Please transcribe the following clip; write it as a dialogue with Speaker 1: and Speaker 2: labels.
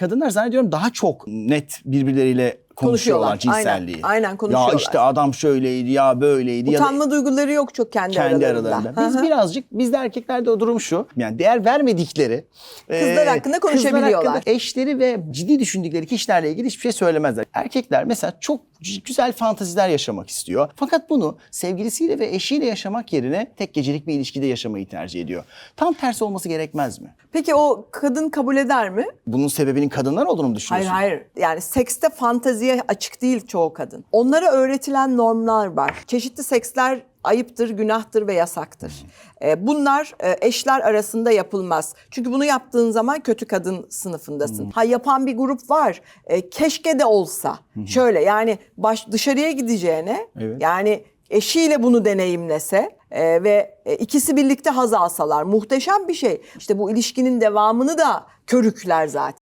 Speaker 1: kadınlar zannediyorum daha çok net birbirleriyle konuşuyorlar,
Speaker 2: Konuşuyorlar.
Speaker 1: cinselliği.
Speaker 2: Aynen, aynen konuşuyorlar.
Speaker 1: Ya işte adam şöyleydi ya böyleydi ya da
Speaker 2: Utanma duyguları yok çok kendi,
Speaker 1: kendi
Speaker 2: aralarında.
Speaker 1: aralarında. Biz
Speaker 2: Hı hı.
Speaker 1: birazcık bizde erkeklerde o durum şu. Yani değer vermedikleri
Speaker 2: Kızlar hakkında konuşabiliyorlar.
Speaker 1: Kızlar hakkında eşleri ve ciddi düşündükleri kişilerle ilgili hiçbir şey söylemezler. Erkekler mesela çok güzel fantaziler yaşamak istiyor. Fakat bunu sevgilisiyle ve eşiyle yaşamak yerine tek gecelik bir ilişkide yaşamayı tercih ediyor. Tam tersi olması gerekmez mi?
Speaker 2: Peki o kadın kabul eder mi?
Speaker 1: Bunun sebebinin kadınlar olduğunu mu
Speaker 2: Hayır
Speaker 1: düşünüyorsun?
Speaker 2: hayır. Yani sekste fanteziye açık değil çoğu kadın. Onlara öğretilen normlar var. Çeşitli seksler ayıptır, günahtır ve yasaktır. Ee, bunlar e, eşler arasında yapılmaz. Çünkü bunu yaptığın zaman kötü kadın sınıfındasın. Ha yapan bir grup var. E, keşke de olsa. Şöyle yani baş dışarıya gideceğine
Speaker 1: Evet.
Speaker 2: yani eşiyle bunu deneyimlese e, ve e, ikisi birlikte haz alsalar muhteşem bir şey. İşte bu ilişkinin devamını da körükler zaten.